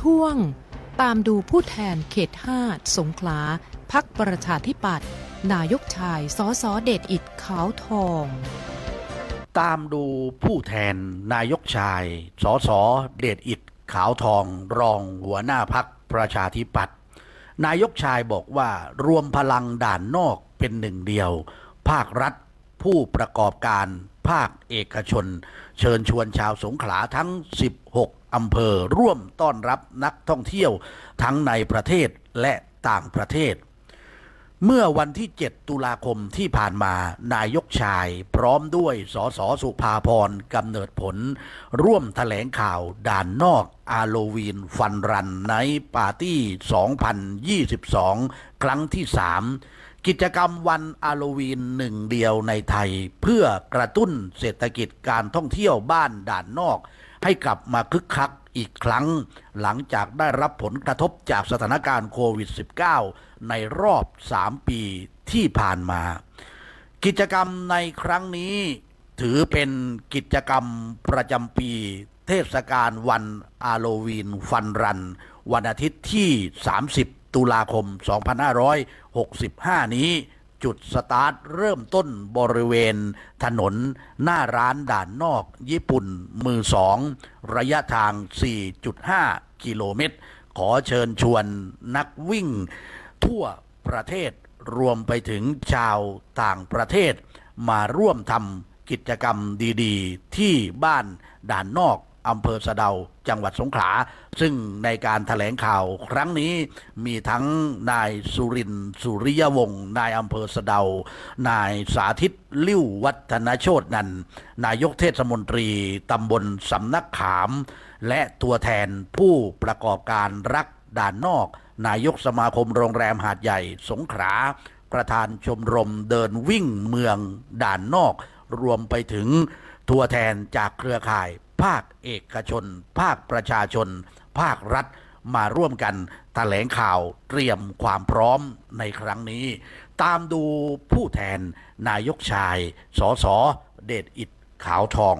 ช่วง ตามดูผู้แทนเขต 5 สงขลาพักประชาธิปัตย์นายกชายสอสอเดชอิดขาวทอง ตามดูผู้แทนนายกชายสอสอเดชอิดขาวทองรองหัวหน้าพักประชาธิปัตย์นายกชายบอกว่ารวมพลังด่านนอกเป็นหนึ่งเดียว ภาครัฐ ผู้ประกอบการภาคเอกชน เชิญชวนชาวสงขลาทั้ง 16 อำเภอร่วมต้อนรับนักท่องเที่ยวทั้งในประเทศและต่างประเทศ เมื่อวันที่ 7 ตุลาคมที่ผ่านมานายกชายพร้อมด้วยสสสุภาพรกำเนิดผล ร่วมแถลงข่าวด่านนอกอาโลวีนฟันรันไนปาร์ตี้ 2022 ครั้งที่ 3 กิจกรรมวันอาโลวีนหนึ่งเดียวในไทย เพื่อกระตุ้นเศรษฐกิจการท่องเที่ยวบ้านด่านนอก ให้กลับมาคึกคักอีกครั้ง หลังจากได้รับผลกระทบจากสถานการณ์โควิด -19 ในรอบ 3 ปีที่ผ่านมา กิจกรรมในครั้งนี้ถือเป็นกิจกรรมประจำปี เทศกาลวันอาโลวีนฟันรัน วันอาทิตย์ที่ 30 ตุลาคม 2565 นี้จุดสตาร์ทเริ่มต้นบริเวณถนนหน้าร้านด่านนอกญี่ปุ่นมือสองระยะทาง 4.5 กิโลเมตร ขอเชิญชวนนักวิ่ง ทั่วประเทศรวมไปถึงชาวต่างประเทศ มาร่วมทำกิจกรรมดีๆ ที่บ้านด่านนอก อำเภอสะเดาจังหวัดสงขลา ซึ่งในการถแถลงข่าวครั้งนี้มีทั้งนายสุรินทร์สุริยวงศ์นายอำเภอสะเดา นายสาธิตลิ้ววัฒนโชตนันนายกเทศมนตรีตำบลสำนักขาม และตัวแทนผู้ประกอบการรักด่านนอก นายกสมาคมโรงแรมหาดใหญ่สงขลาประธานชมรมเดินวิ่งเมืองด่านนอก รวมไปถึงตัวแทนจากเครือข่าย ภาคเอกชน ภาคประชาชน ภาครัฐมาร่วมกันแถลงข่าวเตรียมความพร้อมในครั้งนี้ ตามดูผู้แทนนายกชาย สสเดชอิดขาวทอง